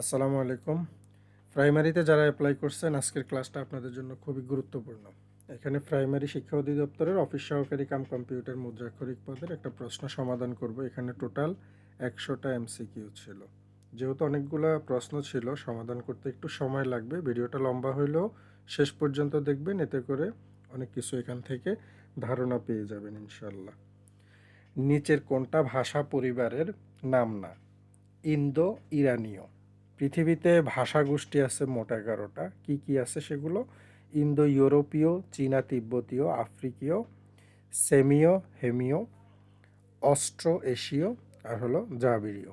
আসসালামু আলাইকুম। প্রাইমারিতে যারা অ্যাপ্লাই করছেন, আজকের ক্লাসটা আপনাদের জন্য খুবই গুরুত্বপূর্ণ। এখানে প্রাইমারি শিক্ষা অধিদপ্তরের অফিস সহকারী কাম কম্পিউটার মুদ্রাক্ষরিক পদের একটা প্রশ্ন সমাধান করব। এখানে টোটাল একশোটা এমসিকিউ ছিল। যেহেতু অনেকগুলো প্রশ্ন ছিল, সমাধান করতে একটু সময় লাগবে। ভিডিওটা লম্বা হইলেও শেষ পর্যন্ত দেখবেন, এতে করে অনেক কিছু এখান থেকে ধারণা পেয়ে যাবেন ইনশাল্লাহ নিচের কোনটা ভাষা পরিবারের নাম না? ইন্দো ইরানীয় পৃথিবীতে ভাষা গোষ্ঠী আছে মোট এগারোটা। কী কী আছে সেগুলো? ইন্দো ইউরোপীয় চীনা তিব্বতীয় আফ্রিকীয় সেমিও হেমিও অস্ট্রো এশীয় আর হলো জাবিরীয়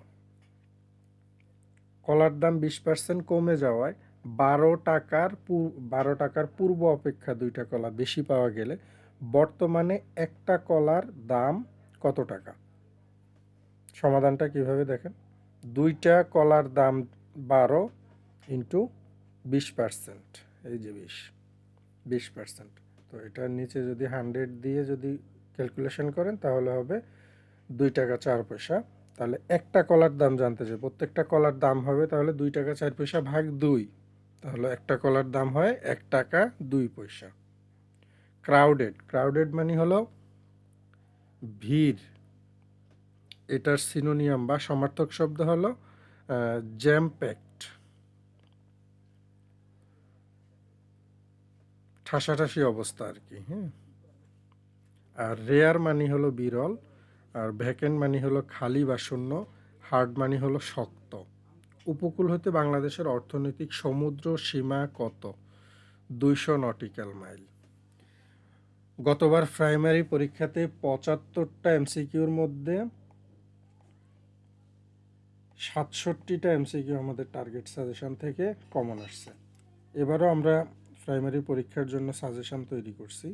কলার দাম বিশ পার্সেন্ট কমে যাওয়ায় বারো টাকার বারো টাকার পূর্ব অপেক্ষা দুইটা কলা বেশি পাওয়া গেলে বর্তমানে একটা কলার দাম কত টাকা? সমাধানটা কীভাবে দেখেন? দুইটা কলার দাম বারো ইন্টু বিশ পার্সেন্ট এই যে বিশ বিশ পার্সেন্ট তো এটার নিচে যদি হান্ড্রেড দিয়ে যদি ক্যালকুলেশন করেন, তাহলে হবে দুই টাকা চার পয়সা। তাহলে একটা কলার দাম জানতে চাই, প্রত্যেকটা কলার দাম হবে তাহলে দুই টাকা চার পয়সা ভাগ দুই। তাহলে একটা কলার দাম হয় এক টাকা দুই পয়সা। ক্রাউডেড ক্রাউডেড মানে হলো ভিড়। এটার সিনোনিয়াম বা সমার্থক শব্দ হলো জ্যাম প্যাক্ট ঠাসাঠাসি অবস্থা আর কি হ্যাঁ? আর রেয়ার মানি হলো বিরল, আর ভ্যাকেন্ট মানি হলো খালি বা শূন্য হার্ড মানি হলো শক্ত। উপকূল হতে বাংলাদেশের অর্থনৈতিক সমুদ্র সীমা কত? দুইশো নটিক্যাল মাইল গতবার প্রাইমারি পরীক্ষাতে পঁচাত্তরটা এমসিকিউর মধ্যে সাতষট্টিটা এমসিকিউ আমাদের টার্গেট সাজেশন থেকে কমন আসছে। এবারও আমরা প্রাইমারি পরীক্ষার জন্য সাজেশন তৈরি করছি।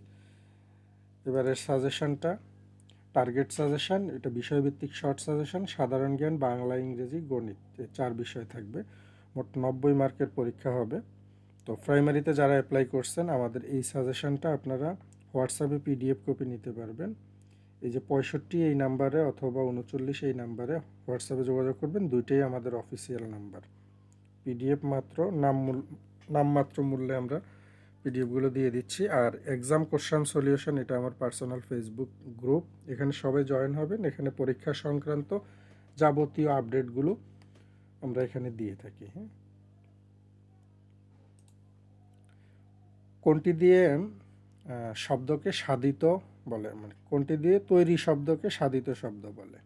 এবারের সাজেশনটা টার্গেট সাজেশন এটা বিষয়ভিত্তিক শর্ট সাজেশন সাধারণ জ্ঞান, বাংলা, ইংরেজি, গণিত চার বিষয় থাকবে। মোট নব্বই মার্কের পরীক্ষা হবে। তো প্রাইমারিতে যারা অ্যাপ্লাই করছেন, আমাদের এই সাজেশনটা আপনারা হোয়াটসঅ্যাপে পিডিএফ কপি নিতে পারবেন। এই যে পঁয়ষট্টি এই নাম্বারে অথবা উনচল্লিশ এই নাম্বারে হোয়াটসঅ্যাপে যোগাযোগ করবেন, দুইটাই আমাদের অফিসিয়াল নাম্বার। পিডিএফ মাত্র, নাম মূল নামমাত্র মূল্যে আমরা পিডিএফগুলো দিয়ে দিচ্ছি। আর এক্সাম কোশ্চান সলিউশন এটা আমার পার্সোনাল ফেসবুক গ্রুপ এখানে সবাই জয়েন হবেন। এখানে পরীক্ষা সংক্রান্ত যাবতীয় আপডেটগুলো আমরা এখানে দিয়ে থাকি হ্যাঁ। কোনটি দিয়ে শব্দকে সাধিত বলে মানে কোনটি দিয়ে? তৈরি শব্দকে সাধিত শব্দ বলে।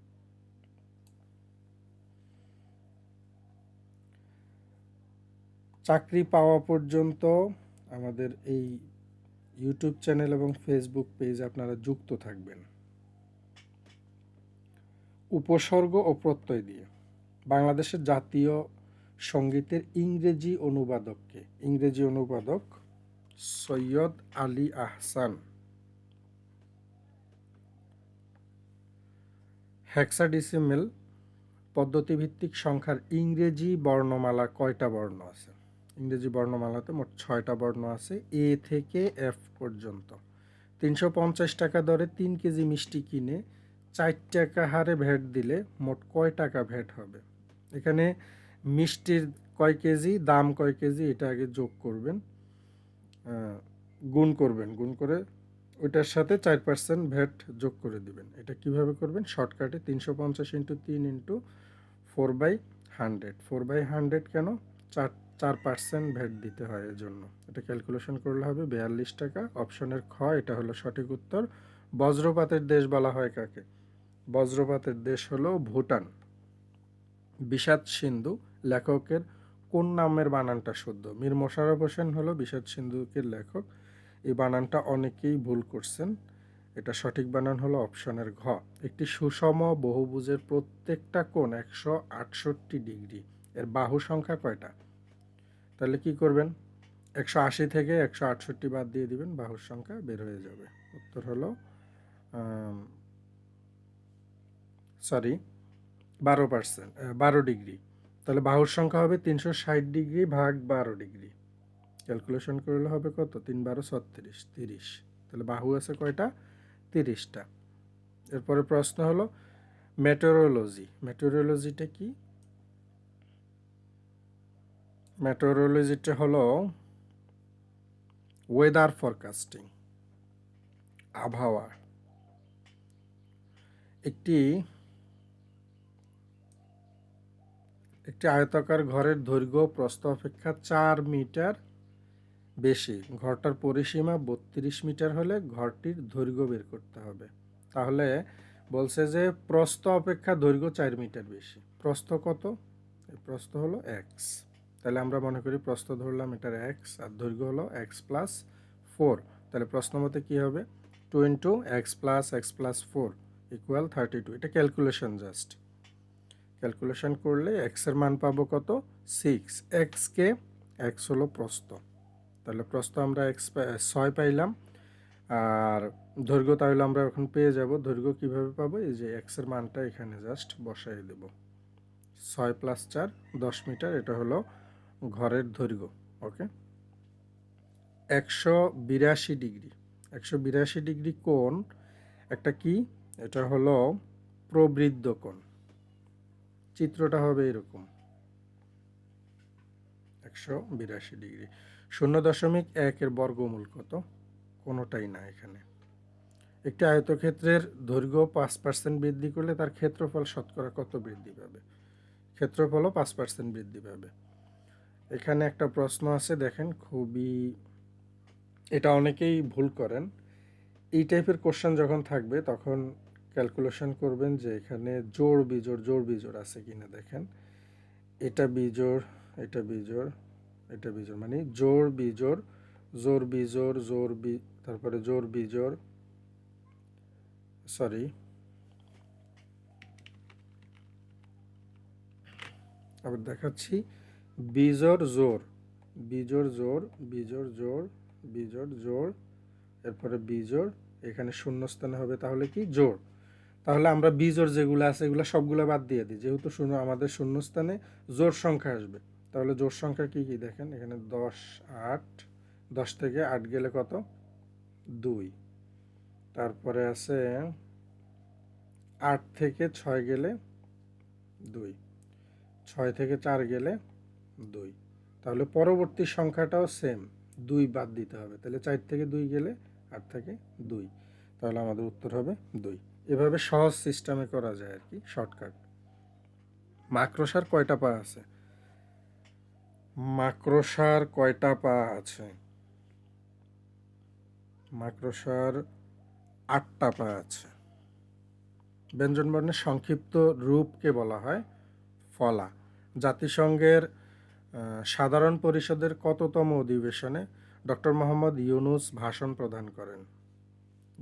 চাকরি পাওয়া পর্যন্ত আমাদের এই ইউটিউব চ্যানেল এবং ফেসবুক পেজ আপনারা যুক্ত থাকবেন। উপসর্গ ও প্রত্যয় দিয়ে। বাংলাদেশের জাতীয় সঙ্গীতের ইংরেজি অনুবাদককে, ইংরেজি অনুবাদক সৈয়দ আলী আহসান হেক্সাডেসিমেল পদ্ধতিভিত্তিক সংখ্যার ইংরেজি বর্ণমালা কয়টা বর্ণ আছে? ইংরেজি বর্ণমালাতে মোট ছয়টা বর্ণ আছে, এ থেকে এফ পর্যন্ত। তিনশো পঞ্চাশ টাকা দরে তিন কেজি মিষ্টি কিনে চার টাকা হারে ভ্যাট দিলে মোট কয় টাকা ভ্যাট হবে? এখানে মিষ্টির কয় কেজি, দাম কয় কেজি, এটা আগে যোগ করবেন গুণ করবেন। গুণ করে ওইটার সাথে চার পার্সেন্ট ভ্যাট যোগ করে দিবেন। এটা কীভাবে করবেন? শর্টকাটে তিনশো পঞ্চাশ ইন্টু তিন into four by hundred four by hundred কেন? চার চার পার্সেন্ট ভ্যাট দিতে হয় এর জন্য এটা ক্যালকুলেশন করলে হবে বিয়াল্লিশ টাকা। অপশনের খ, এটা হলো সঠিক উত্তর। বজ্রপাতের দেশ বলা হয় কাকে? বজ্রপাতের দেশ হলো ভুটান। বিষাদ সিন্ধু লেখকের কোন নামের বানানটা শুদ্ধ? মীর মোশাররফ হোসেন হলো বিষাদ সিন্ধুকের লেখক। এই বানানটা অনেকেই ভুল করছেন। এটা সঠিক বানান হলো অপশনের ঘ। একটি সুষম বহুভুজের প্রত্যেকটা কোণ একশো আটষট্টি ডিগ্রি। এর বাহু সংখ্যা কয়টা? তাহলে কি করবেন? একশো আশি থেকে একশো আটষট্টি বাদ দিয়ে দিবেন, বাহুর সংখ্যা বের হয়ে যাবে। উত্তর হলো সরি বারো পার্সেন্ট বারো ডিগ্রি। তাহলে বাহুর সংখ্যা হবে তিনশো ষাট ডিগ্রি ভাগ বারো ডিগ্রি। ক্যালকুলেশন করলে হবে কত? তিন বারো ছত্রিশ, তিরিশ। তাহলে বাহু আছে কয়টা? তিরিশটা। এরপরে প্রশ্ন হলো মেটেরোলজি মেটেরোলজিটা কি? মেটেরোলজিটা হলো ওয়েদার ফরকাস্টিং আবহাওয়া। একটি একটি আয়তাকার ঘরের দৈর্ঘ্য, প্রস্থ অপেক্ষা চার মিটার বেশি। ঘরটার পরিসীমা বত্রিশ মিটার হলে ঘরটির দৈর্ঘ্য বের করতে হবে। তাহলে বলছে যে প্রস্থ অপেক্ষা দৈর্ঘ্য চার মিটার বেশি। প্রস্থ কত? প্রস্থ হলো এক্স তাহলে আমরা মনে করি প্রস্থ ধরলাম এটার এক্স আর দৈর্ঘ্য হলো এক্স প্লাস ফোর তাহলে প্রশ্ন মতে কী হবে? Two into x plus x plus four equal thirty two এটা ক্যালকুলেশন জাস্ট ক্যালকুলেশন করলে এক্সের মান পাবো কত? সিক্স এক্সকে এক্স হলো প্রস্থ। তাহলে প্রস্থ আমরা এক্স ছয় পাইলাম। আর দৈর্ঘ্য তাহলে আমরা এখন পেয়ে যাব। দৈর্ঘ্য কীভাবে পাবো? এই যে এক্সের মানটা এখানে জাস্ট বসাই দেব। ছয় প্লাস চার, দশ মিটার, এটা হলো ঘরের দৈর্ঘ্য ওকে একশো বিরাশি ডিগ্রি। একশো বিরাশি ডিগ্রি কোণ একটা কি? এটা হলো প্রবৃদ্ধ কোণ। চিত্রটা হবে এরকম। একশো বিরাশি ডিগ্রি। শূন্য দশমিক একের বর্গমূল কত? কোনোটাই না এখানে। একটি আয়তক্ষেত্রের দৈর্ঘ্য পাঁচ পার্সেন্ট বৃদ্ধি করলে তার ক্ষেত্রফল শতকরা কত বৃদ্ধি পাবে? ক্ষেত্রফলও পাঁচ পার্সেন্ট বৃদ্ধি পাবে। এখানে একটা প্রশ্ন আছে, দেখেন, খুবই, এটা অনেকেই ভুল করেন। এই টাইপের কোশ্চেন যখন থাকবে, তখন ক্যালকুলেশন করবেন যে এখানে জোড় বিজোড় জোড় বিজোড় আছে কিনা, দেখেন। এটা বিজোড় এটা বিজোড় এটা বিজোড় মানে জোড় বিজোড় জোর বিজোড় জোর বি, তারপরে জোর বিজোড় সরি আবার দেখাচ্ছি বিজোর জোর বিজোর জোর বিজোর জোর বিজোর জোর এরপরে বিজোড়, এখানে শূন্যস্থানে হবে তাহলে কি? জোর তাহলে আমরা বিজোড় যেগুলো আছে এগুলো সবগুলো বাদ দিয়ে দিই, যেহেতু শূন্য, আমাদের শূন্যস্থানে জোর সংখ্যা আসবে। তাহলে জোর সংখ্যা কি কি দেখেন? এখানে দশ, আট, দশ থেকে আট গেলে কত? দুই। তারপরে আছে আট থেকে ছয় গেলে দুই। ছয় থেকে চার গেলে দুই। তাহলে পরবর্তী সংখ্যাটাও সেম দুই বাদ দিতে হবে। তাহলে চার থেকে দুই গেলে আট থেকে দুই। তাহলে আমাদের উত্তর হবে দুই। এভাবে সহজ সিস্টেমে করা যায় আর কি শর্টকাট মাক্রোসার কয়টা পা আছে? মাক্রোসার কয়টা পা আছে? মাকড়সার আটটা পা আছে। ব্যঞ্জনবর্ণের সংক্ষিপ্ত রূপকে বলা হয় ফলা। জাতিসংঘের সাধারণ পরিষদের কততম অধিবেশনে ডক্টর মোহাম্মদ ইউনুস ভাষণ প্রদান করেন?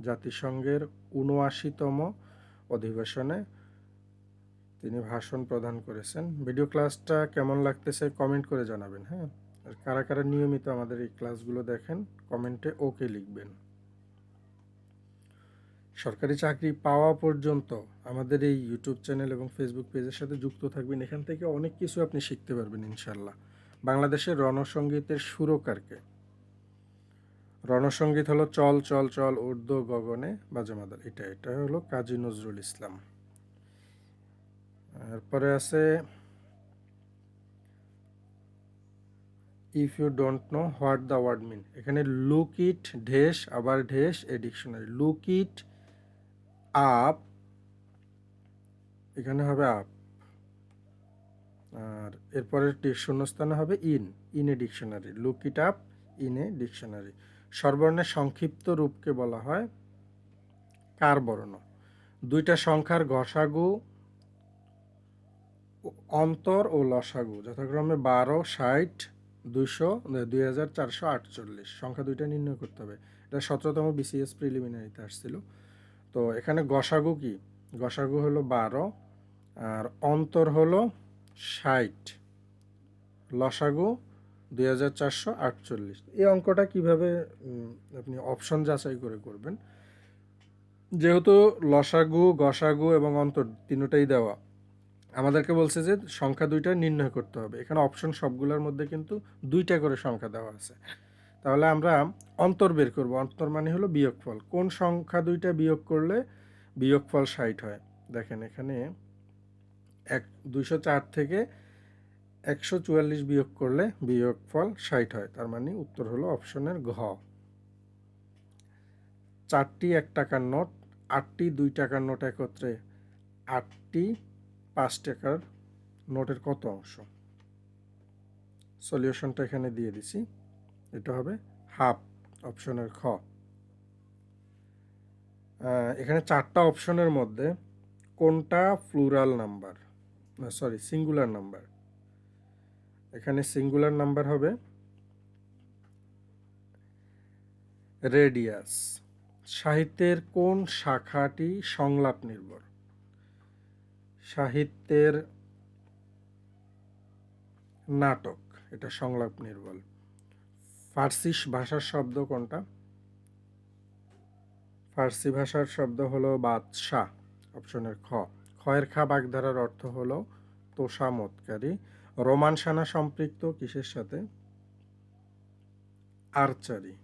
জাতিসংঘের উনআশিতম অধিবেশনে তিনি ভাষণ প্রদান করেছেন। ভিডিও ক্লাসটা কেমন লাগতেছে কমেন্ট করে জানাবেন হ্যাঁ? আর কারা কারা নিয়মিত আমাদের এই ক্লাসগুলো দেখেন, কমেন্টে ওকে লিখবেন। সরকারি চাকরি পাওয়া পর্যন্ত আমাদের এই ইউটিউব চ্যানেল এবং ফেসবুক পেজের সাথে যুক্ত থাকবেন। এখান থেকে অনেক কিছু আপনি শিখতে পারবেন ইনশাল্লাহ বাংলাদেশের রণসঙ্গীতের সুরকারকে। রণসঙ্গীত হলো চল চল চল উর্দু গগনে বাজামাদার। এটা এটা হলো কাজী নজরুল ইসলাম। এরপরে আছে if you don't know what the word mean এখানে লুক ইট ঢেস আবার dash a dictionary look it up এখানে হবে আপ আর এরপরে শূন্যস্থানে হবে in in a dictionary look it up in a dictionary স্বরবর্ণের সংক্ষিপ্ত রূপকে বলা হয় কার বর্ণ, দুইটা সংখ্যার ঘষাগু অন্তর ও লসাগু, যথাক্রমে বারো, ষাট, দুইশো দুই হাজার চারশো আটচল্লিশ। সংখ্যা দুইটা নির্ণয় করতে হবে। এটা সতেরোতম বিসিএস প্রিলিমিনারিতে আসছিল। তো এখানে গসাগু কি? গসাগু হলো বারো, আর অন্তর হলো ষাট। লসাগু দুই হাজার চারশো আটচল্লিশ। এই অঙ্কটা কীভাবে আপনি অপশন যাচাই করে করবেন? যেহেতু লসাগু, গসাগু এবং অন্তর তিনটাই দেওয়া আমাদেরকে বলছে যে সংখ্যা দুইটা নির্ণয় করতে হবে। এখানে অপশন সবগুলোর মধ্যে কিন্তু দুইটা করে সংখ্যা দেওয়া আছে। তাহলে আমরা অন্তর বের করব। অন্তর মানে হলো বিয়োগফল। কোন সংখ্যা দুইটা বিয়োগ করলে বিয়োগফল ষাট হয়? দেখেন এখানে এক, দুইশো চার থেকে একশো চুয়াল্লিশ বিয়োগ করলে বিয়োগফল ষাট হয়। তার মানে উত্তর হলো অপশনের ঘ। চারটি এক টাকার নোট, আটটি দুই টাকার নোট একত্রে, আটটি পাঁচ টাকার নোটের কত অংশ? সলিউশনটা এখানে দিয়ে দিছি। এটা হবে হাফ অপশনের খ। এখানে চারটা অপশনের মধ্যে কোনটা plural number? Sorry, singular number. এখানে সিঙ্গুলার নাম্বার হবে রেডিয়াস। সাহিত্যের কোন শাখাটি সংলাপ নির্ভর? সাহিত্যের নাটক, এটা সংলাপ নির্ভর ফার্সি ভাষার শব্দ কোনটা? ফার্সি ভাষার শব্দ হলো বাদশাহ অপশনের খ। খয়ের খা বাগধারার অর্থ হলো তোষামতকারী রোমান সানা সম্পৃক্ত, কিসের সাথে? আর্চারি।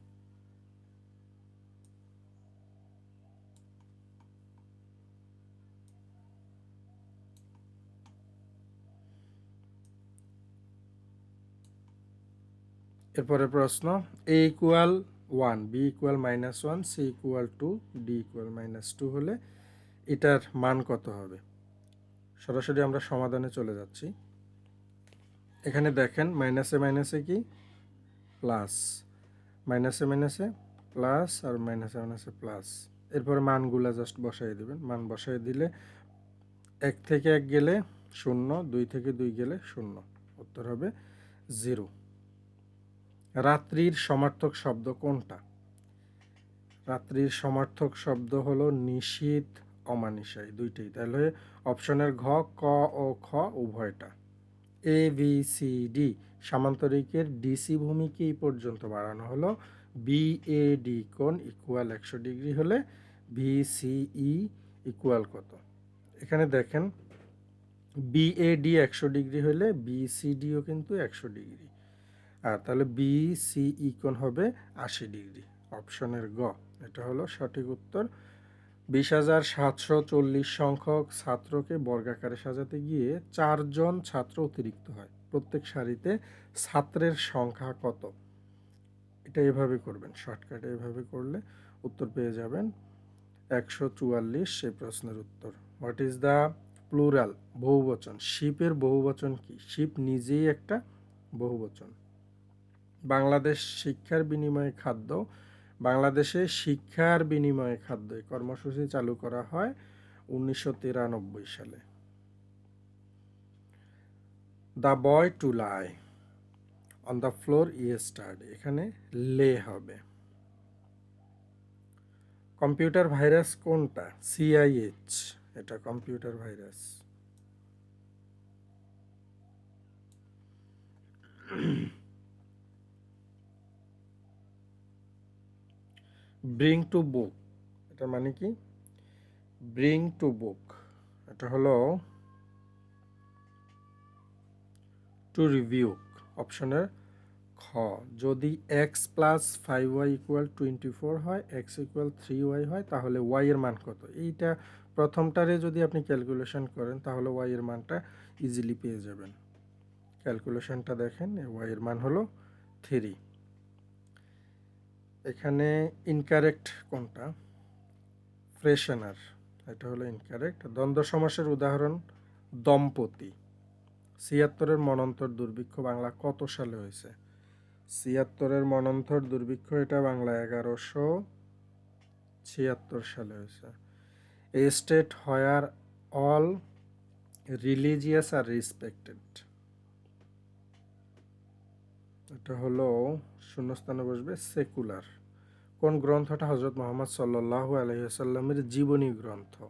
এরপরে প্রশ্ন a equal one b equal minus one c equal two d equal minus two হলে এটার মান কত হবে? সরাসরি আমরা সমাধানে চলে যাচ্ছি। এখানে দেখেন মাইনাসে মাইনাসে কি? প্লাস মাইনাসে মাইনাসে প্লাস আর মাইনাসে মাইনাসে প্লাস এরপরে মানগুলা জাস্ট বসাই দেবেন। মান বসাই দিলে এক থেকে এক গেলে শূন্য, দুই থেকে দুই গেলে শূন্য। উত্তর হবে জিরো রাত্রির সমার্থক শব্দ কোনটা? রাত্রির সমার্থক শব্দ হলো নিশীত অমানিসাই দুইটাই। তাহলে অপশনের ঘ, ক ও খ উভয়টা। এ বি সি ডি সামান্তরিকের ডিসি ভূমিকে এই পর্যন্ত বাড়ানো হলো। বি এ ডি কোণ ইকুয়াল একশো ডিগ্রি হলে ভি সি ই ইকুয়াল কত? এখানে দেখেন বি এ ডি একশো ডিগ্রি হলে বি সি ডিও কিন্তু একশো ডিগ্রি। আর তাহলে বি সি ই কোণ হবে আশি ডিগ্রি অপশনের গ, এটা হলো সঠিক উত্তর। বিশ হাজার সাতশো চল্লিশ সংখ্যক ছাত্রকে বর্গাকারে সাজাতে গিয়ে চারজন ছাত্র অতিরিক্ত হয়। প্রত্যেক সারিতে ছাত্রের সংখ্যা কত? এটা এভাবে করবেন শর্টকাটে এভাবে করলে উত্তর পেয়ে যাবেন। একশো চুয়াল্লিশ, সেই প্রশ্নের উত্তর। হোয়াট ইজ দ্য প্লুরাল বহুবচন। শিপের বহুবচন কি? শিপ নিজেই একটা বহুবচন। বাংলাদেশ শিক্ষার বিনিময়ে খাদ্য, বাংলাদেশে শিক্ষার বিনিময়ে খাদ্য কর্মসূচি চালু করা হয় উনিশশো তিরানব্বই সালে। The boy to lie on the floor yesterday এখানে লে হবে। কম্পিউটার ভাইরাস কোনটা? সিআইএইচ এটা computer virus. Bring to book এটা মানে কি? ব্রিং টু বুক এটা হলো টু রিভিউ অপশনের খ। যদি x plus five y equal twenty four হয় এক্স ইকুয়াল থ্রি ওয়াই হয়, তাহলে ওয়াই এর মান কত? এইটা প্রথমটারে যদি আপনি ক্যালকুলেশন করেন, তাহলে ওয়াই এর মানটা ইজিলি পেয়ে যাবেন। ক্যালকুলেশনটা দেখেন ওয়াই এর মান হলো থ্রি এখানে ইনকারেক্ট কোনটা? ফ্রেশনার এটা হলো ইনকারেক্ট দ্বন্দ্ব সমাসের উদাহরণ, দম্পতি। ছিয়াত্তরের মনন্তর দুর্ভিক্ষ বাংলা কত সালে হয়েছে? ছিয়াত্তরের মনন্তর দুর্ভিক্ষ এটা বাংলা এগারোশো ছিয়াত্তর সালে হয়েছে। A state where all religious are respected এটা হলো শূন্যস্থানে বসবে সেকুলার। কোন গ্রন্থটা হজরত মোহাম্মদ সাল্লাহ আলহিহাসাল্লামের জীবনী গ্রন্থ?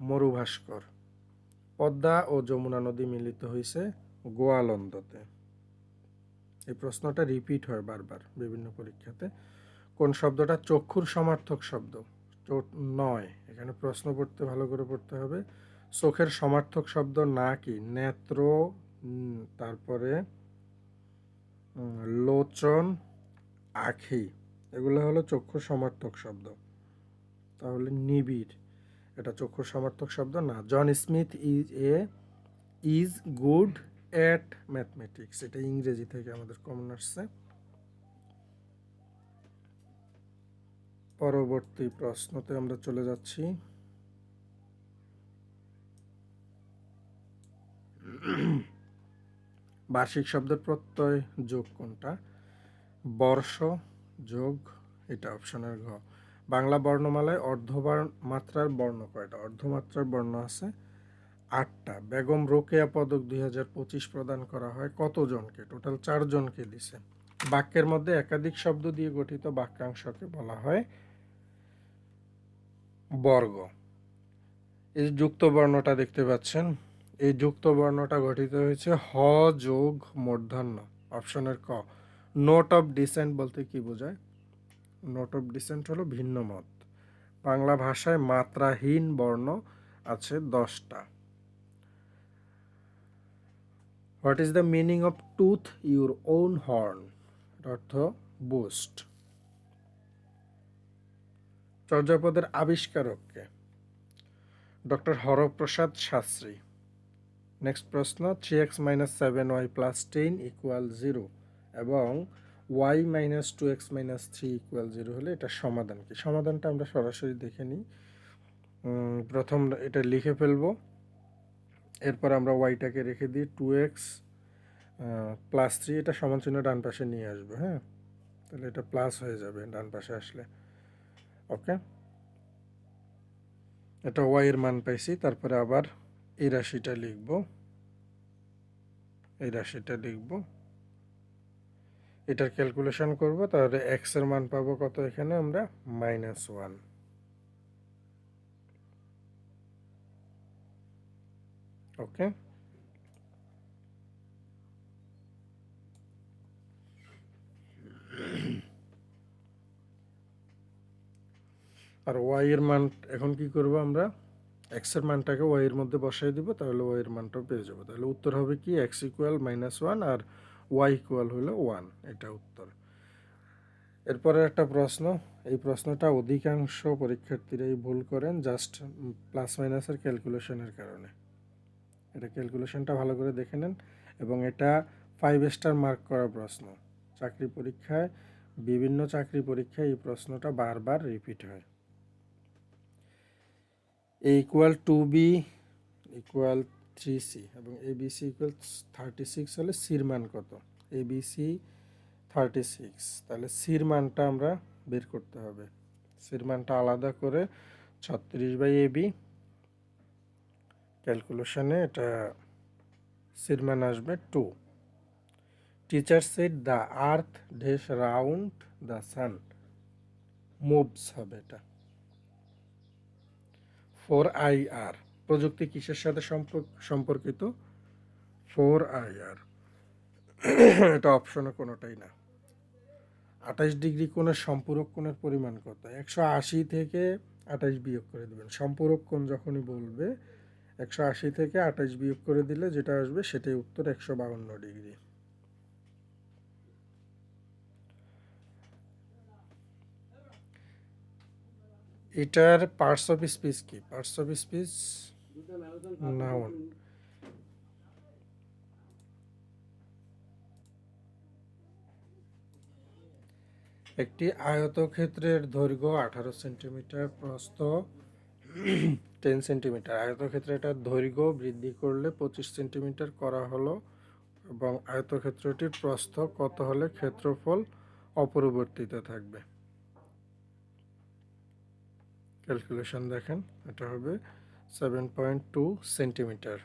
মরুভাস্কর। পদ্মা ও যমুনা নদী মিলিত হয়েছে গোয়ালন্দতে। এই প্রশ্নটা রিপিট হয় বারবার বিভিন্ন পরীক্ষাতে। কোন শব্দটা চক্ষুর সমার্থক শব্দ? নয়। এখানে প্রশ্ন পড়তে ভালো করে পড়তে হবে। চোখের সমার্থক শব্দ না কি? নেত্র তারপরে লোচন, আখি, এগুলো হলো চক্ষু সমার্থক শব্দ। তাহলে নিবিড়, এটা চক্ষু সমার্থক শব্দ না। John Smith is a, is good at mathematics, এটা ইংরেজি থেকে আমাদের কমন আসছে। পরবর্তী প্রশ্নতে আমরা চলে যাচ্ছি। বার্ষিক শব্দের প্রত্যয় যোগ কোনটা? বর্ষ যোগ, এটা অপশনের ঘ। বাংলা বর্ণমালায় অর্ধবার মাত্রার বর্ণ কয়টা? অর্ধমাত্রার বর্ণ আছে আটটা। বেগম রোকেয়া পদক দুই হাজার পঁচিশ প্রদান করা হয় কতজনকে? টোটাল চারজনকে দিছে। বাক্যের মধ্যে একাধিক শব্দ দিয়ে গঠিত বাক্যাংশকে বলা হয় বর্গ। এই যুক্ত বর্ণটা দেখতে পাচ্ছেন। এই যুক্ত বর্ণটা গঠিত হয়েছে হ যোগ মূর্ধন্য অপশনের ক। নোট অফ ডিসেন্ট বলতে কি বোঝায়? নোট অফ ডিসেন্ট হলো ভিন্ন মত। বাংলা ভাষায় মাত্রাহীন বর্ণ আছে দশটা। What is the meaning of toot your own horn অর্থ বুস্ট চর্যাপদের আবিষ্কারককে। ডক্টর হরপ্রসাদ শাস্ত্রী। নেক্সট প্রশ্ন three x minus seven y plus ten equal zero এবং y minus two x minus three equal zero হলে এটা সমাধান কি? সমাধানটা আমরা সরাসরি দেখে নিই। প্রথম এটা লিখে ফেলব। এরপর আমরা ওয়াইটাকে রেখে দিই টু এক্স প্লাস থ্রি এটা সমান চিহ্ন ডান পাশে নিয়ে আসব হ্যাঁ? তাহলে এটা প্লাস হয়ে যাবে ডান পাশে আসলে ওকে এটা ওয়াই এর মান পাইছি, তারপরে আবার এই রাশিটা লিখব। এই রাশিটা লিখব। এটার ক্যালকুলেশন করব, তাহলে এক্সের মান পাবো কত এখানে? আমরা মাইনাস ওয়ান ওকে আর ওয়াই এর মান এখন কি করব আমরা? এক্সের মানটাকে ওয়াই এর মধ্যে বসাই দিব, তাহলে ওয়াই এর মানটাও পেয়ে যাব। তাহলে উত্তর হবে কি? এক্স ইকুয়াল মাইনাস ওয়ান আর ওয়াই ইকুয়াল হলো ওয়ান এটা উত্তর। এরপরে একটা প্রশ্ন, এই প্রশ্নটা অধিকাংশ পরীক্ষার্থীরাই ভুল করেন জাস্ট প্লাস মাইনাসের ক্যালকুলেশনের কারণে। এটা ক্যালকুলেশনটা ভালো করে দেখে নেন, এবং এটা ফাইভ স্টার মার্ক করা প্রশ্ন। চাকরি পরীক্ষায়, বিভিন্ন চাকরি পরীক্ষায় এই প্রশ্নটা বারবার রিপিট হয়। A equal two b equal three c এবং a b c equal thirty six হলে সির মান কত? A b c thirty six তাহলে সির মানটা আমরা বের করতে হবে। সির মানটা আলাদা করে ছত্রিশ বাই এ বি ক্যালকুলেশনে এটা সির মান আসবে two teacher said the earth dash round the sun moves হবে এটা। Four I R. প্রযুক্তি কিসের সাথে সম্পর্ক- সম্পর্কিত? Four I R. এটা অপশনে কোনোটাই না। আঠাশ ডিগ্রি কোণের সম্পূরক কোণের পরিমাণ কত? একশো আশি থেকে আঠাশ বিয়োগ করে দেবেন। সম্পূরক কোণ যখনই বলবে, একশো আশি থেকে আঠাশ বিয়োগ করে দিলে যেটা আসবে সেটাই উত্তর, একশো বাউন্ন ডিগ্রি। এটার পার্টস অফ স্পিচ কি? পার্টস অফ স্পিচ নাউন একটি আয়তক্ষেত্রের দৈর্ঘ্য আঠারো সেন্টিমিটার প্রস্থ টেন সেন্টিমিটার আয়তক্ষেত্রে এটার দৈর্ঘ্য বৃদ্ধি করলে পঁচিশ সেন্টিমিটার করা হলো এবং আয়তক্ষেত্রটির প্রস্থ কত হলে ক্ষেত্রফল অপরিবর্তিত থাকবে। ক্যালকুলেশন দেখেন, এটা হবে সেভেন পয়েন্ট টু সেন্টিমিটার।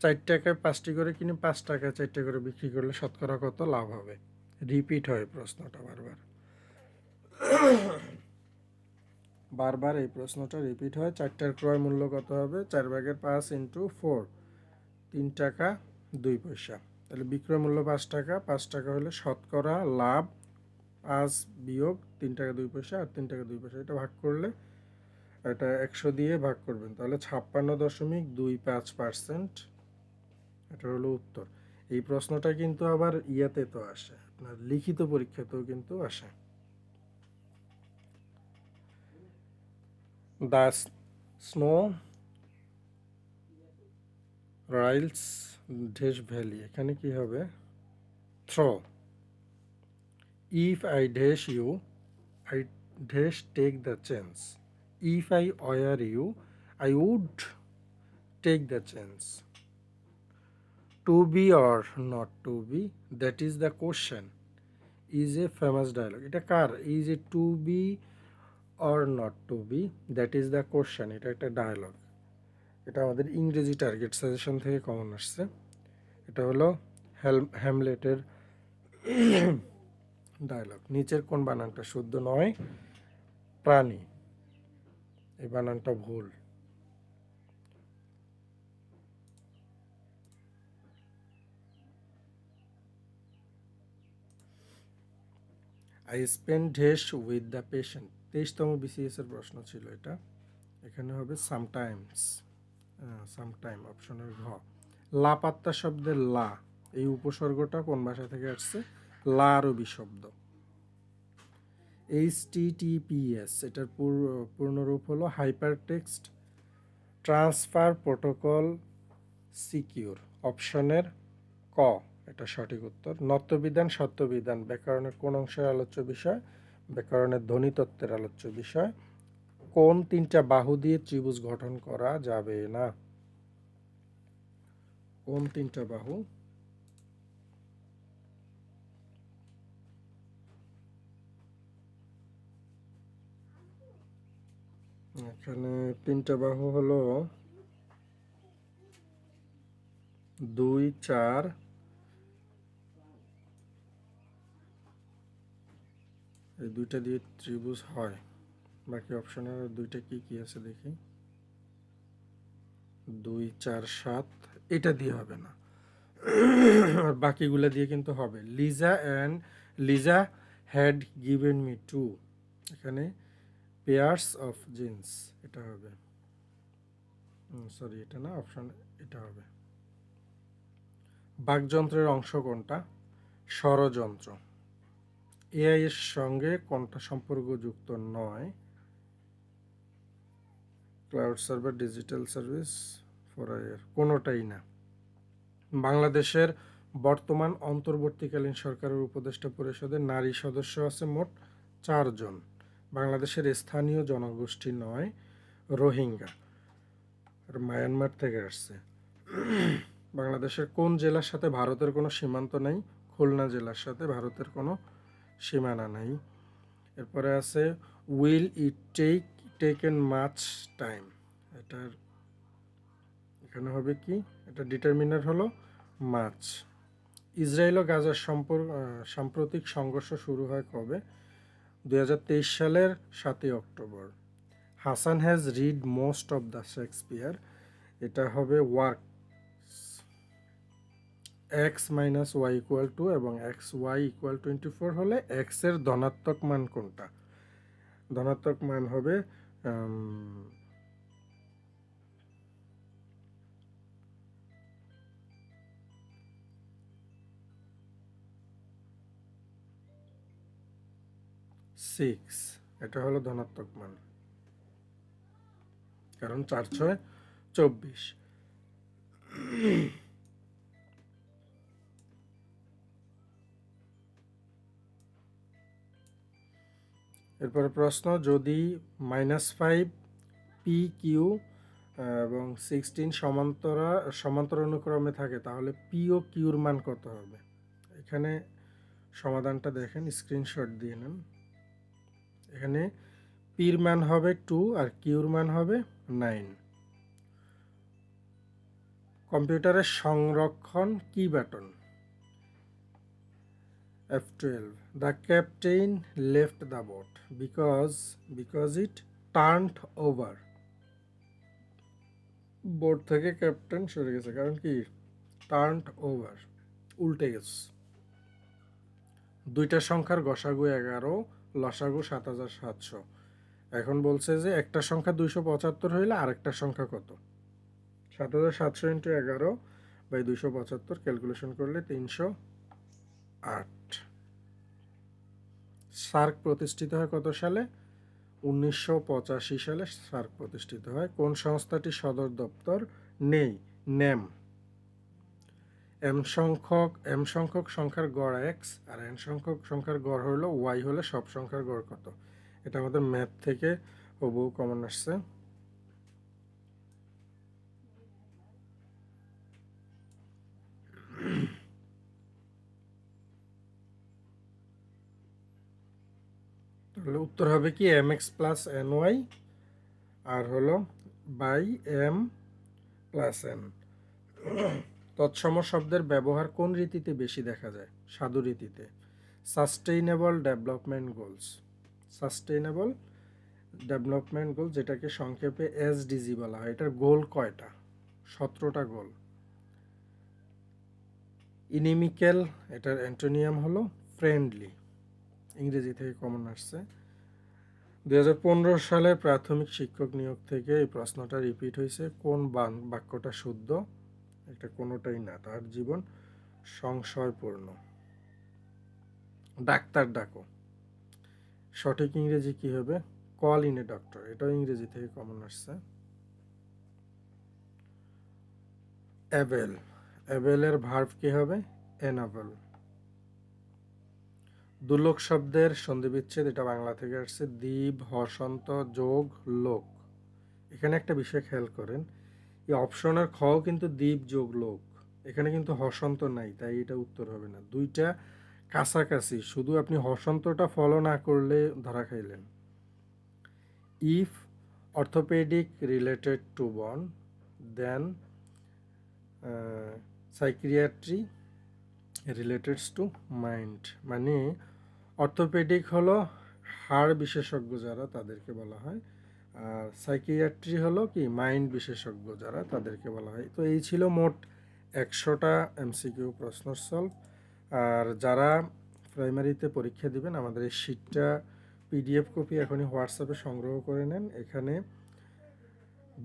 চার টাকায় পাঁচটি করে কিনে পাঁচ টাকায় চারটে করে বিক্রি করলে শতকরা কত? লাভ হবে। রিপিট হয় প্রশ্নটা বারবার। বারবার এই প্রশ্নটা রিপিট হয়। চারটার ক্রয় মূল্য কত হবে? চার ভাগের পাঁচ ইন্টু ফোর। তিন টাকা, দুই পয়সা। তাহলে বিক্রয় মূল্য পাঁচ টাকা পাঁচ টাকা হলে শতকরা লাভ পাঁচ বিয়োগ তিন টাকা দুই পয়সা আর তিন টাকা দুই পয়সা। এটা ভাগ করলে এটা একশো দিয়ে ভাগ করবেন। তাহলে ছাপ্পান্ন দশমিক দুই পাঁচ পার্সেন্ট। এটা হলো উত্তর। এই প্রশ্নটা কিন্তু আবার ইয়াতে তো আসে, আপনার লিখিত পরীক্ষাতেও কিন্তু আসে। The snow rails dash valley এখানে কি হবে? Through if I dash you I dash take the chance if I were you I would take the chance to be or not to be that is the question is a famous dialogue এটা কার? Is a to be or not to be that is the question এটা একটা dialogue এটা আমাদের ইংরেজি target suggestion থেকে common আসছে। এটা হলো হ্যামলেটের ডায়লগ নিচের কোন বানানটা শুদ্ধ নয়? প্রাণী। এই বানানটা ভুল। I spend days with the patient তেইশতম BCS এর প্রশ্ন ছিল এটা। এখানে হবে সামটাইমস সামটাইম অপশনের ঘ লাপাত্তা শব্দের লা, এই উপসর্গটা কোন ভাষা থেকে আসছে? লা আরবি শব্দ। এইচ টি টিপিএস এটার পূর- পূর্ণরূপ হলো hyper text transfer protocol secure অপশনের ক, এটা সঠিক উত্তর। নত্যবিধান সত্যবিধান, ব্যাকরণের কোন অংশের আলোচ্য বিষয়, ব্যাকরণের ধ্বনিতত্ত্বের আলোচ্য বিষয় কোন তিনটা বাহু দিয়ে ত্রিভুজ গঠন করা যাবে না? কোন তিনটা বাহু? এখানে তিনটা বাহু হলো দুই, চার, এই দুইটা দিয়ে ত্রিভুজ হয়। বাকি অপশনের দুইটা কি কি আছে দেখি। দুই, চার, সাত, এটা দিয়ে হবে না। আর বাকিগুলো দিয়ে কিন্তু হবে। Liza and Liza had given me to এখানে পেয়ার্স অফ জিন্স এটা হবে। সরি এটা না অপশান এটা হবে। বাকযন্ত্রের অংশ কোনটা? ষড়যন্ত্র। এআই এর সঙ্গে কোনটা সম্পর্কযুক্ত নয়? Cloud server digital service for air কোনোটাই না। বাংলাদেশের বর্তমান অন্তর্বর্তীকালীন সরকারের উপদেষ্টা পরিষদে নারী সদস্য আছে মোট চারজন। বাংলাদেশের স্থানীয় জনগোষ্ঠী নয়, রোহিঙ্গা। মায়ানমার থেকে আসছে। বাংলাদেশের কোন জেলার সাথে ভারতের কোনো সীমান্ত নেই? খুলনা জেলার সাথে ভারতের কোনো সীমানা নেই। এরপরে আছে will it take taken much time এটার এখানে হবে কি? এটা ডিটারমিনার হলো মাছ ইসরায়েল ও গাজার সম্পর্ক সাম্প্রতিক সংঘর্ষ শুরু হয় কবে? দুই সালের সাতই October. Hasan has read most of the Shakespeare এটা হবে work x minus y equal two এবং x y equal twenty four হলে এক্সের ধনাত্মক মান কোনটা? ধনাত্মক মান হবে সিক্স এটা হলো ধনাত্মক মান। কারণ চার ছয় চব্বিশ। এরপরে প্রশ্ন, যদি মাইনাস ফাইভ পি কিউ এবং সিক্সটিন সমান্তরা, সমান্তর অনুক্রমে থাকে, তাহলে পি ও কিউর মান কত হবে? এখানে সমাধানটা দেখেন স্ক্রিনশট দিয়ে নেন। এখানে পির মান হবে টু আর কিউর মান হবে নাইন কম্পিউটারের সংরক্ষণ কি button F12. The captain left the boat because because it turned over. Boat থেকে ক্যাপ্টেন সরে গেছে, কারণ কি? টার্নড ওভার উল্টে গেছে। দুইটা সংখ্যার গসাগু এগারো, লসাগু সাত হাজার সাতশো। এখন বলছে যে একটা সংখ্যা দুইশো পঁচাত্তর হইলে আরেকটা সংখ্যা কত? সাত হাজার সাতশো ইন্টু এগারো বাই দুইশো পঁচাত্তর ক্যালকুলেশন করলে তিনশো আট। সার্ক প্রতিষ্ঠিত হয় কত সালে? উনিশশো পঁচাশি সালে সার্ক প্রতিষ্ঠিত হয়। কোন সংস্থাটি সদর দপ্তর? নেই। নেম। এম সংখ্যক এম সংখ্যক সংখ্যার গড় এক্স আর এন সংখ্যক সংখ্যার গড় হলো ওয়াই হলে সব সংখ্যার গড় কত? এটা আমাদের ম্যাথ থেকে হবু কমন আসছে। উত্তর হবে কি? M x plus n y r হলো বাই এম প্লাস এন তৎসম শব্দের ব্যবহার কোন রীতিতে বেশি দেখা যায়? সাধু রীতিতে। Sustainable development goals sustainable development goal যেটাকে সংক্ষেপে এসডিজি বলা হয়। এটার গোল কয়টা? সতেরোটা গোল। ইনিমিক্যাল এটার অ্যান্টোনিয়াম হলো ফ্রেন্ডলি ইংরেজি থেকে কমন আসছে। দুই হাজার পনেরো সালে প্রাথমিক শিক্ষক নিয়োগ থেকে এই প্রশ্নটা রিপিট হয়েছে। কোন বাক্যটা শুদ্ধ? এটা কোনোটাই না, তার জীবন সংশয়পূর্ণ। ডাক্তার ডাকো। সঠিক ইংরেজি কি হবে? Call in a doctor. এটাও ইংরেজি থেকে কমন আসছে। অ্যাভেল অ্যাভেলের ভার্ভ কি হবে? এনাভেল দুর্লোক শব্দের সন্ধিবিচ্ছেদ, এটা বাংলা থেকে আসছে। দ্বীপ, হসন্ত, যোগ, লোক। এখানে একটা বিষয় খেয়াল করেন, এই অপশনের খও কিন্তু দ্বীপ, যোগ, লোক। এখানে কিন্তু হসন্ত নাই, তাই এটা উত্তর হবে না। দুইটা কাছাকাছি, শুধু আপনি হসন্তটা ফলো না করলে ধরা খাইলেন। If orthopaedic related to bone then psychiatry related to mind মানে অর্থোপেডিক হলো হাড় বিশেষজ্ঞ যারা তাদেরকে বলা হয়, আর সাইকিয়াট্রি হলো কি, মাইন্ড বিশেষজ্ঞ যারা তাদেরকে বলা হয়। তো এই ছিল মোট একশোটা এমসিকিউ প্রশ্ন সলভ। আর যারা প্রাইমারিতে পরীক্ষা দিবেন, আমাদের এই শিটটা পিডিএফ কপি এখনই হোয়াটসঅ্যাপে সংগ্রহ করে নেন। এখানে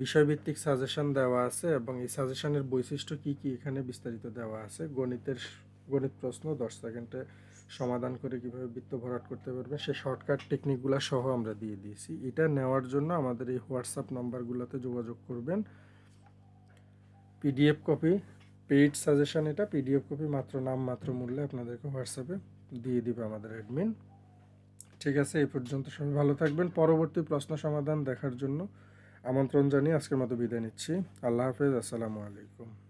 বিষয়ভিত্তিক সাজেশন দেওয়া আছে এবং এই সাজেশনের বৈশিষ্ট্য কি কি এখানে বিস্তারিত দেওয়া আছে। গণিতের গণিত প্রশ্ন দশ সেকেন্ডে সমাধান করে কীভাবে বৃত্ত ভরাট করতে পারবেন সেই শর্টকাট টেকনিকগুলো সহ আমরা দিয়ে দিয়েছি। এটা নেওয়ার জন্য আমাদের এই হোয়াটসঅ্যাপ নাম্বারগুলোতে যোগাযোগ করবেন। পিডিএফ কপি পেইড সাজেশন এটা পিডিএফ কপি মাত্র নাম, মাত্র মূল্যে আপনাদেরকে হোয়াটসঅ্যাপে দিয়ে দিবে আমাদের অ্যাডমিন ঠিক আছে, এই পর্যন্ত সবাই ভালো থাকবেন। পরবর্তী প্রশ্ন সমাধান দেখার জন্য আমন্ত্রণ জানিয়ে আজকের মতো বিদায় নিচ্ছি। আল্লাহ হাফেজ, আসসালামু আলাইকুম।